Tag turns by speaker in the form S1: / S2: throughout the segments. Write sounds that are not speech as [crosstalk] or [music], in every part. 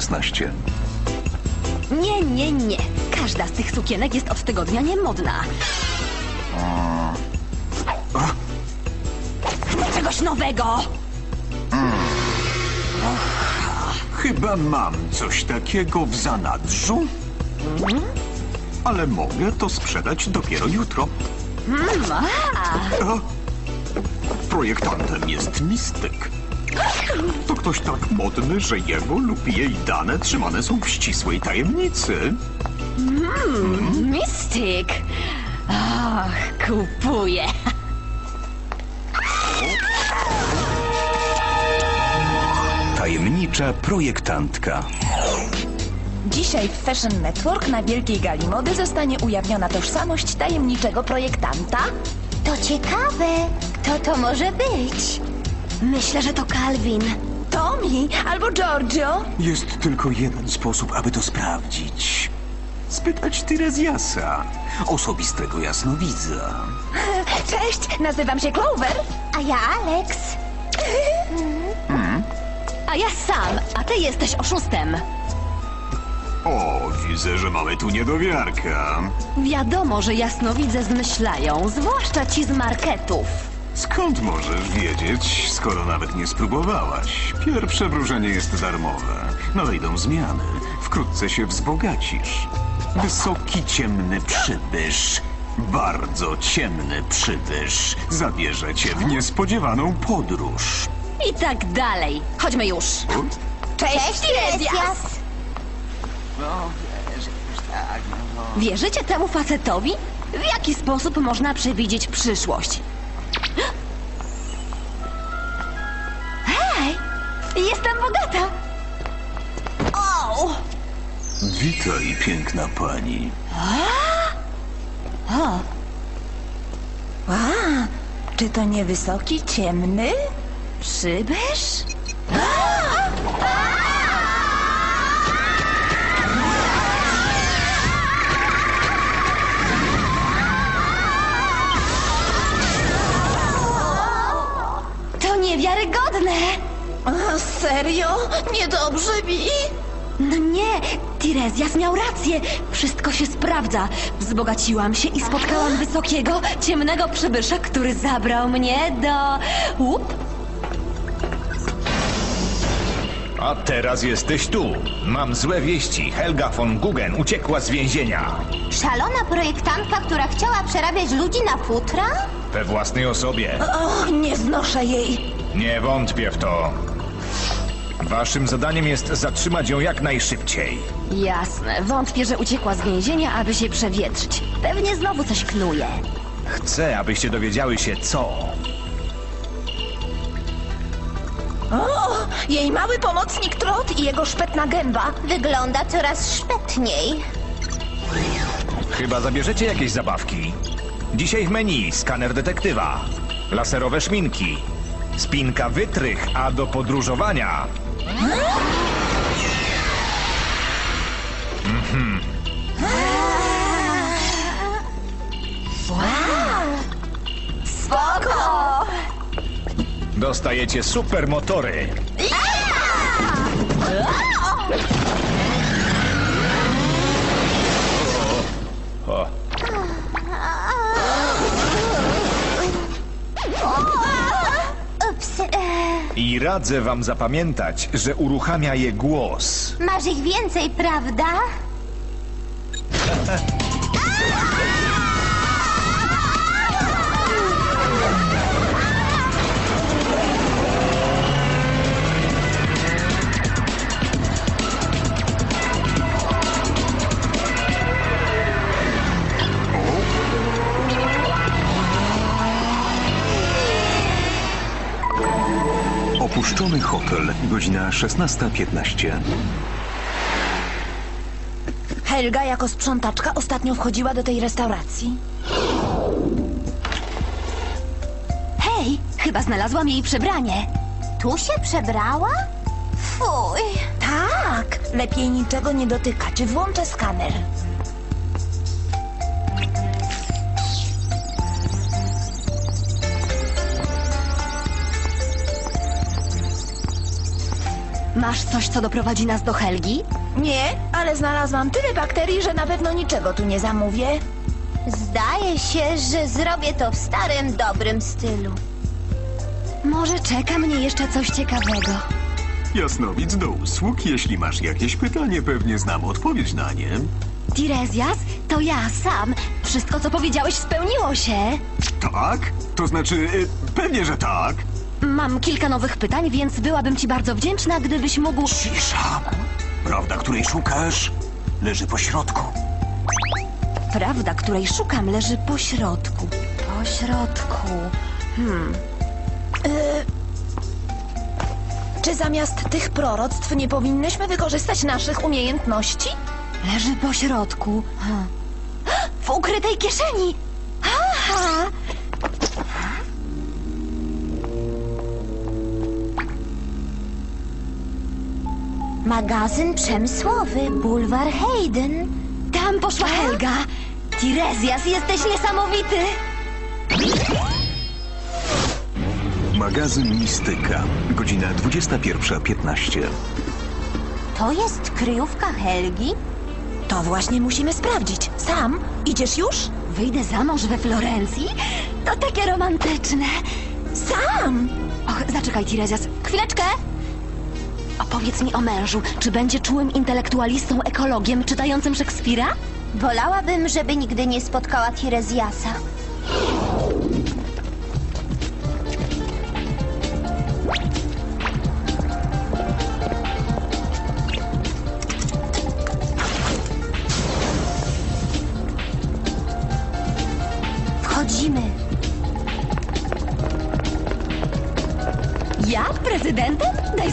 S1: 9.16.
S2: Nie, nie, nie. Każda z tych sukienek jest od tego dnia niemodna. Chcę czegoś nowego!
S1: Chyba mam coś takiego w zanadrzu. Ale mogę to sprzedać dopiero jutro. A, projektantem jest mistyk. To ktoś tak modny, że jego lub jej dane trzymane są w ścisłej tajemnicy.
S2: Mistyk! Ach, kupuję.
S1: Tajemnicza projektantka.
S3: Dzisiaj w Fashion Network na wielkiej gali mody zostanie ujawniona tożsamość tajemniczego projektanta.
S4: To ciekawe. Kto to może być?
S2: Myślę, że to Calvin.
S3: Tommy albo Giorgio.
S1: Jest tylko jeden sposób, aby to sprawdzić. Spytać Tiresiasa, osobistego jasnowidza. [laughs]
S3: Cześć, nazywam się Clover.
S4: A ja Alex. [laughs]
S2: A ja sam, a ty jesteś oszustem.
S1: O, widzę, że mamy tu niedowiarka.
S2: Wiadomo, że jasnowidze zmyślają, zwłaszcza ci z marketów.
S1: Skąd możesz wiedzieć, skoro nawet nie spróbowałaś? Pierwsze wróżenie jest darmowe. Nadejdą zmiany. Wkrótce się wzbogacisz. Wysoki, ciemny przybysz. Bardzo ciemny przybysz. Zabierze cię w niespodziewaną podróż.
S2: I tak dalej. Chodźmy już.
S3: Cześć,
S4: Tiresias.
S2: Wierzycie temu facetowi? W jaki sposób można przewidzieć przyszłość? Jestem bogata! O!
S1: Witaj, piękna pani.
S3: A, czy to nie wysoki, ciemny?
S2: Przybysz?
S3: A, serio? Niedobrze mi?
S2: No nie, Tiresias miał rację. Wszystko się sprawdza. Wzbogaciłam się i spotkałam wysokiego, ciemnego przybysza, który zabrał mnie do... Łup,
S5: A teraz jesteś tu. Mam złe wieści. Helga von Guggen uciekła z więzienia.
S4: Szalona projektantka, która chciała przerabiać ludzi na futra?
S5: We własnej osobie.
S3: O, nie znoszę jej.
S5: Nie wątpię w to. Waszym zadaniem jest zatrzymać ją jak najszybciej.
S2: Jasne, wątpię, że uciekła z więzienia, aby się przewietrzyć. Pewnie znowu coś knuje.
S5: Chcę, abyście dowiedziały się co.
S3: O, jej mały pomocnik Trot i jego szpetna gęba.
S4: Wygląda coraz szpetniej.
S5: Chyba zabierzecie jakieś zabawki. Dzisiaj w menu skaner detektywa, laserowe szminki, spinka wytrych, a do podróżowania
S3: Spoko!
S5: dostajecie supermotory. I radzę wam zapamiętać, że uruchamia je głos.
S4: Masz ich więcej, prawda?
S1: Godzina 16.15.
S3: Helga jako sprzątaczka ostatnio wchodziła do tej restauracji.
S2: Hej, chyba znalazłam jej przebranie.
S4: Tu się przebrała? Fuj.
S3: Tak, lepiej niczego nie dotykać. Włączę skaner.
S2: Masz coś, co doprowadzi nas do Helgi?
S3: Nie, ale znalazłam tyle bakterii, że na pewno niczego tu nie zamówię.
S4: Zdaje się, że zrobię to w starym, dobrym stylu.
S2: Może czeka mnie jeszcze coś ciekawego.
S1: Jasnowic do usług. Jeśli masz jakieś pytanie, pewnie znam odpowiedź na nie.
S2: Tiresias, to ja sam. Wszystko, co powiedziałeś, spełniło się.
S1: Tak? To znaczy, y, pewnie, że tak.
S2: Mam kilka nowych pytań, więc byłabym ci bardzo wdzięczna, gdybyś mógł...
S1: Cisza. Prawda, której szukasz, leży po środku.
S2: Prawda, której szukam, leży po środku. Po środku.
S3: Czy zamiast tych proroctw nie powinnyśmy wykorzystać naszych umiejętności?
S2: Leży po środku. W ukrytej kieszeni. Aha!
S4: Magazyn przemysłowy, bulwar Hayden.
S2: Tam poszła Helga. Tiresias, jesteś niesamowity.
S1: Magazyn Mistyka. Godzina 21.15.
S4: To jest kryjówka Helgi?
S3: To właśnie musimy sprawdzić. Sam, idziesz już?
S2: Wyjdę za mąż we Florencji? To takie romantyczne.
S3: Sam!
S2: Och, zaczekaj, Tiresias. Chwileczkę. Opowiedz mi o mężu. Czy będzie czułym intelektualistą, ekologiem, czytającym Szekspira?
S4: Wolałabym, żeby nigdy nie spotkała Tiresiasa.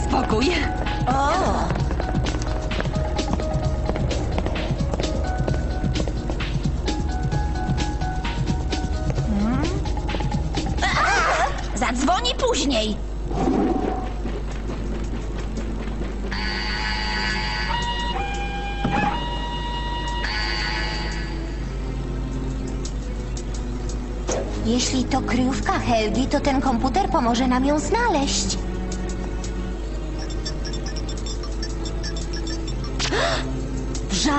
S2: Spokój.
S3: O! Hmm? Zadzwoni później.
S4: Jeśli to kryjówka Helgi, to ten komputer pomoże nam ją znaleźć.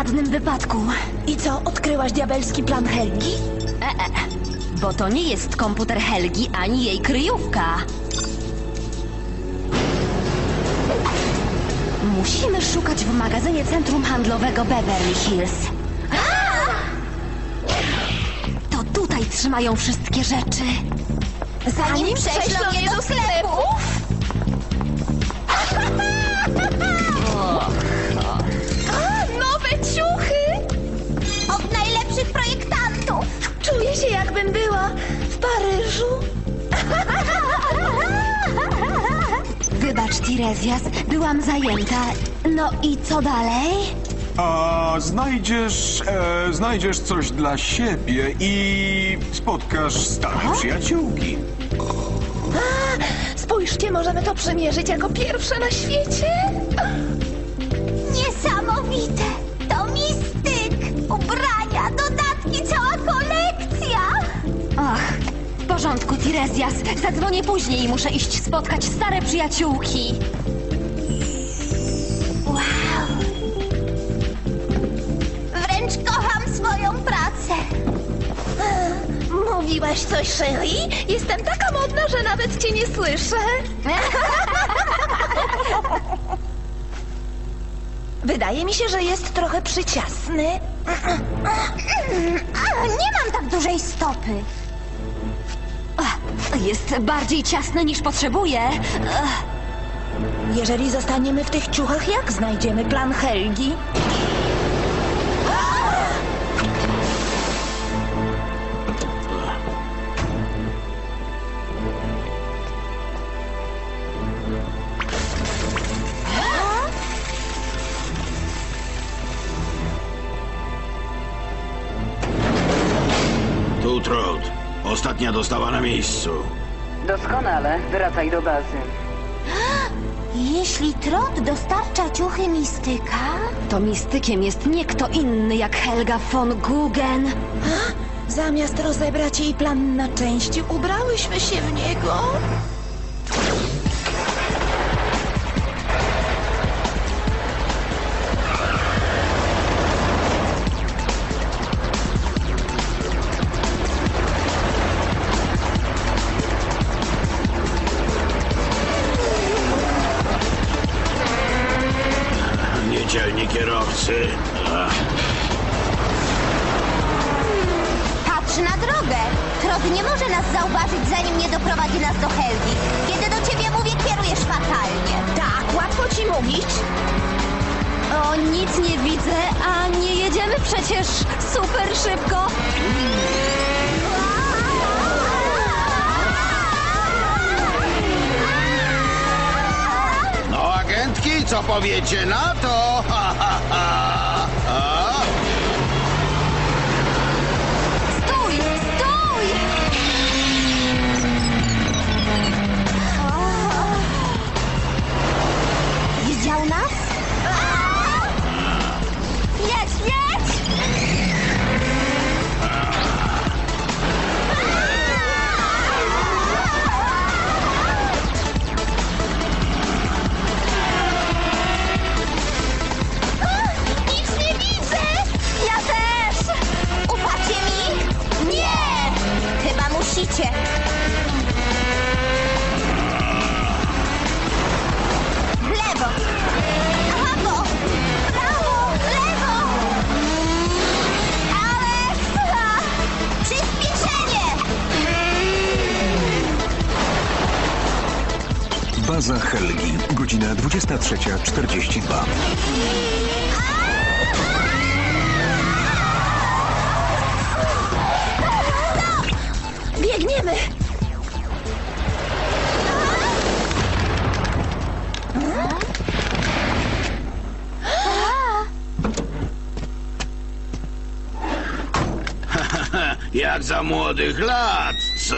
S2: Żadnym wypadku.
S3: I co, odkryłaś diabelski plan Helgi?
S2: Bo to nie jest komputer Helgi ani jej kryjówka. Musimy szukać w magazynie Centrum Handlowego Beverly Hills. To tutaj trzymają wszystkie rzeczy.
S3: Zanim prześlą je do sklepów?
S2: Wybacz, Tiresias, byłam zajęta. No i co dalej?
S1: A znajdziesz, e, znajdziesz coś dla siebie i spotkasz stare przyjaciółki.
S3: Spójrzcie, możemy to przymierzyć jako pierwsze na świecie.
S2: Porządku, Tiresias. Zadzwonię później, muszę iść spotkać stare przyjaciółki.
S4: Wow! Wręcz kocham swoją pracę!
S3: Mówiłaś coś, Sherry? Jestem taka modna, że nawet cię nie słyszę. [laughs] Wydaje mi się, że jest trochę przyciasny.
S4: A, nie mam tak dużej stopy!
S2: Jest bardziej ciasny niż potrzebuję.
S3: Jeżeli zostaniemy w tych ciuchach, jak znajdziemy plan Helgi?
S6: Ostatnia dostawa na miejscu.
S7: Doskonale, wracaj do bazy.
S4: Jeśli Trot dostarcza ciuchy mistyka...
S2: To mistykiem jest nie kto inny jak Helga von Guggen.
S3: Zamiast rozebrać jej plan na części, ubrałyśmy się w niego.
S6: Ach,
S4: Patrz na drogę. Trot nie może nas zauważyć, zanim nie doprowadzi nas do Helgi. Kiedy do ciebie mówię, kierujesz fatalnie.
S3: Tak, łatwo ci mówić.
S2: O, nic nie widzę, a nie jedziemy przecież super szybko.
S6: No, co powiecie na to? [laughs] Ha, ha, ha.
S1: 23.42.
S2: Biegniemy! [laughs]
S6: Jak za młodych lat, co?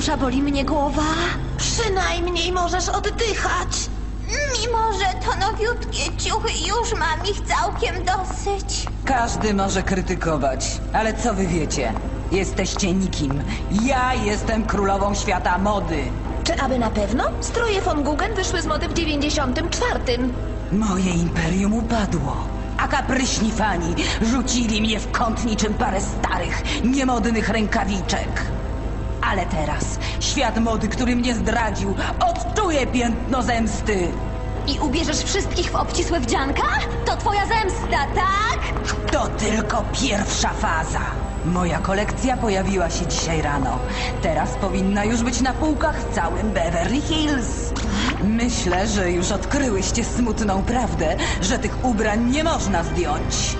S2: Kapelusza boli mnie głowa.
S3: Przynajmniej możesz oddychać.
S4: Mimo, że to nowiutkie ciuchy, już mam ich całkiem dosyć.
S8: Każdy może krytykować, ale co wy wiecie? Jesteście nikim. Ja jestem królową świata mody.
S3: Czy aby na pewno? Stroje von Guggen wyszły z mody w 94.
S8: Moje imperium upadło. A kapryśni fani rzucili mnie w kąt niczym parę starych, niemodnych rękawiczek. Ale teraz świat mody, który mnie zdradził, odczuje piętno zemsty.
S2: I ubierzesz wszystkich w obcisłe wdzianka? To twoja zemsta, tak?
S8: To tylko pierwsza faza. Moja kolekcja pojawiła się dzisiaj rano. Teraz powinna już być na półkach w całym Beverly Hills. Myślę, że już odkryłyście smutną prawdę, że tych ubrań nie można zdjąć.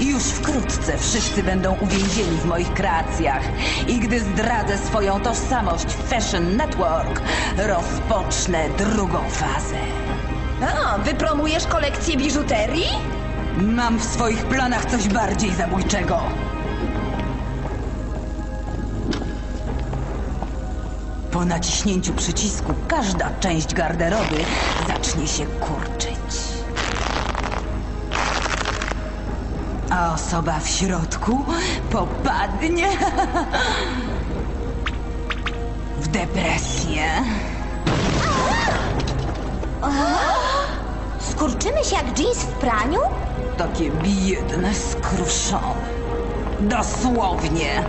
S8: Już wkrótce wszyscy będą uwięzieni w moich kreacjach. I gdy zdradzę swoją tożsamość w Fashion Network, rozpocznę drugą fazę.
S3: A, wypromujesz kolekcję biżuterii?
S8: Mam w swoich planach coś bardziej zabójczego. Po naciśnięciu przycisku każda część garderoby zacznie się kurczyć. A osoba w środku popadnie w depresję.
S4: Skurczymy się jak jeans w praniu?
S8: Takie biedne, skruszone. Dosłownie.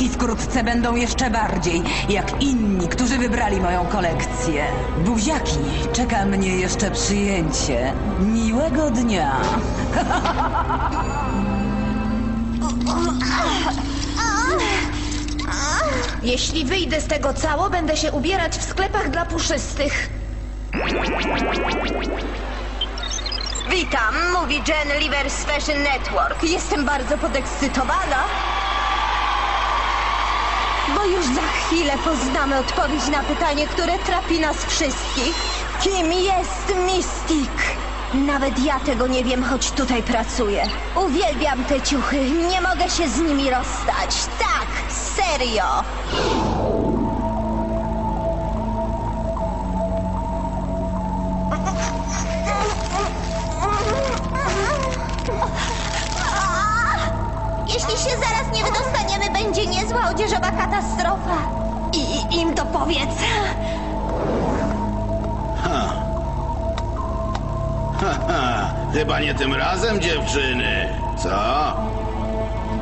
S8: I wkrótce będą jeszcze bardziej, jak inni, którzy wybrali moją kolekcję. Buziaki, czeka mnie jeszcze przyjęcie. Miłego dnia. [laughs]
S3: Jeśli wyjdę z tego cało, będę się ubierać w sklepach dla puszystych.
S4: Witam, mówi Jen Livers Fashion Network. Jestem bardzo podekscytowana. Bo już za chwilę poznamy odpowiedź na pytanie, które trapi nas wszystkich. Kim jest Mystic? Nawet ja tego nie wiem, choć tutaj pracuję. Uwielbiam te ciuchy, nie mogę się z nimi rozstać. Tak, serio. Jeśli się zaraz nie wydostaniemy, będzie niezła odzieżowa katastrofa.
S2: I im to powiedz.
S6: Ha, chyba nie tym razem, dziewczyny. Co?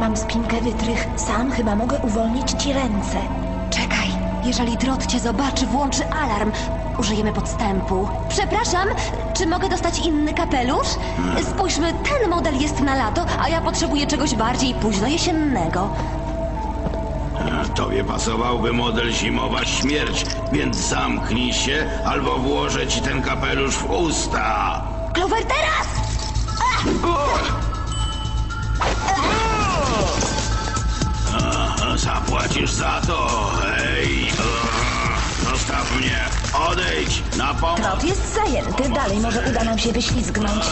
S3: Mam spinkę wytrych. Sam chyba mogę uwolnić ci ręce.
S2: Czekaj, jeżeli Drot cię zobaczy, włączy alarm. Użyjemy podstępu. Przepraszam, czy mogę dostać inny kapelusz? Spójrzmy, ten model jest na lato, a ja potrzebuję czegoś bardziej późno jesiennego.
S6: Tobie pasowałby model zimowa śmierć, więc zamknij się albo włożę ci ten kapelusz w usta.
S2: Clover, teraz!
S6: Zapłacisz za to, hej! Zostaw mnie! Odejdź! Na pomoc!
S3: Trot jest zajęty. Dalej może uda nam się wyślizgnąć.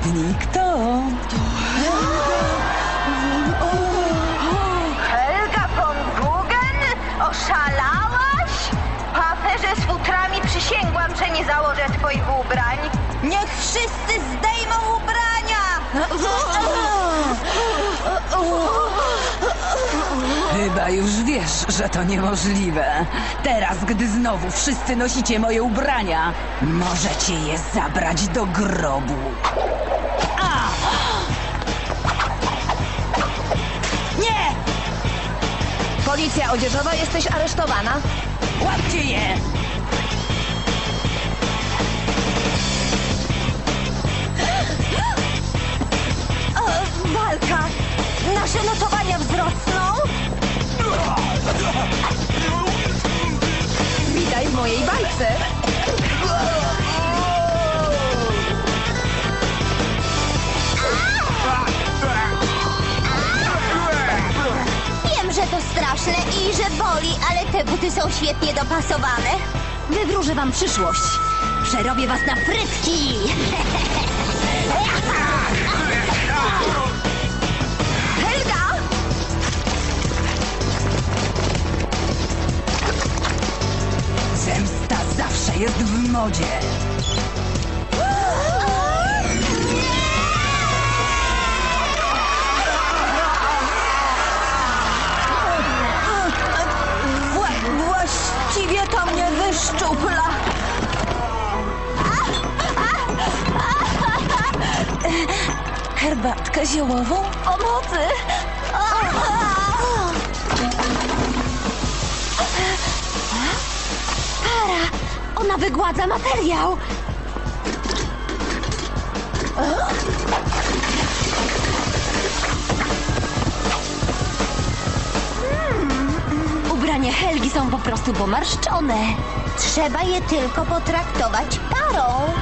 S8: Zgadnij kto?
S4: Helga von Guggen? Oszalałaś? Po aferze z futrami przysięgłam, że nie założę twoich ubrań. Niech wszyscy zdejmą ubrania!
S8: Chyba już wiesz, że to niemożliwe. Teraz, gdy znowu wszyscy nosicie moje ubrania, możecie je zabrać do grobu.
S3: Policja odzieżowa, jesteś aresztowana.
S8: Łapcie je!
S4: Walka! Nasze notowania wzrosną?
S3: Witaj w mojej bajce.
S4: I że boli, ale te buty są świetnie dopasowane.
S2: Wywróżę wam przyszłość. Przerobię was na frytki!
S4: Helga!
S8: Zemsta zawsze jest w modzie.
S3: Herbatkę ziołową?
S4: Pomocy!
S2: Para! Ona wygładza materiał! Ubrania Helgi są po prostu pomarszczone.
S4: Trzeba je tylko potraktować parą.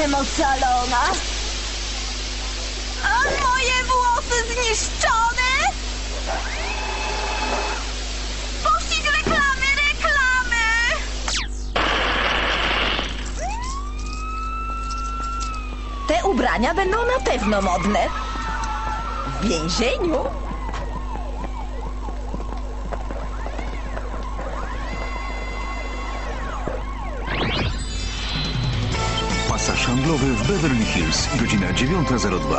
S4: Jestem. A moje włosy zniszczone? Pościg reklamy, reklamy!
S3: Te ubrania będą na pewno modne. W więzieniu?
S1: Handlowy w Beverly Hills, godzina 9.02.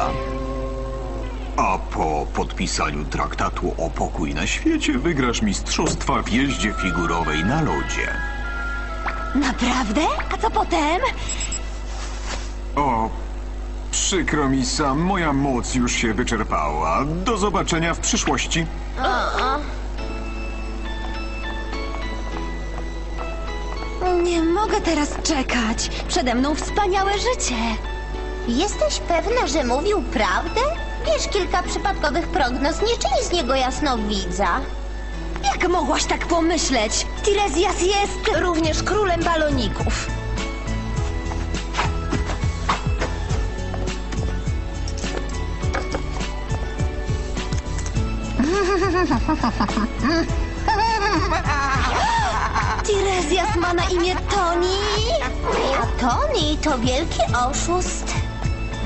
S1: A po podpisaniu traktatu o pokój na świecie wygrasz mistrzostwa w jeździe figurowej na lodzie.
S2: Naprawdę? A co potem?
S1: O, przykro mi sam, moja moc już się wyczerpała. Do zobaczenia w przyszłości.
S2: Nie mogę teraz czekać. Przede mną wspaniałe życie.
S4: Jesteś pewna, że mówił prawdę? Wiesz, kilka przypadkowych prognoz nie czyni z niego jasnowidza.
S2: Jak mogłaś tak pomyśleć? Tiresias jest...
S3: Również królem baloników. [laughs]
S2: Tiresias ma na imię Toni?
S4: A Tony to wielki oszust.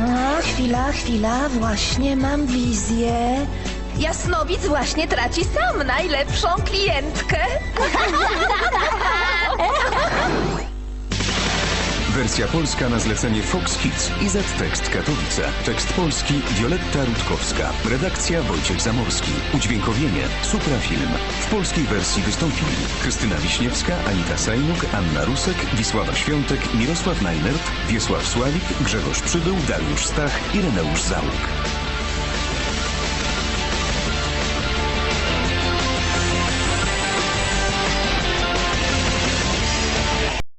S3: A, chwila, chwila, właśnie mam wizję. Jasnowidz właśnie traci sam najlepszą klientkę. [laughs]
S1: Wersja polska na zlecenie Fox Kids i Z-Tekst Katowice. Tekst polski Wioletta Rutkowska. Redakcja Wojciech Zamorski. Udźwiękowienie Suprafilm. W polskiej wersji wystąpili Krystyna Wiśniewska, Anita Sajnuk, Anna Rusek, Wisława Świątek, Mirosław Najnert, Wiesław Sławik, Grzegorz Przybył, Dariusz Stach i Reneusz Załuk.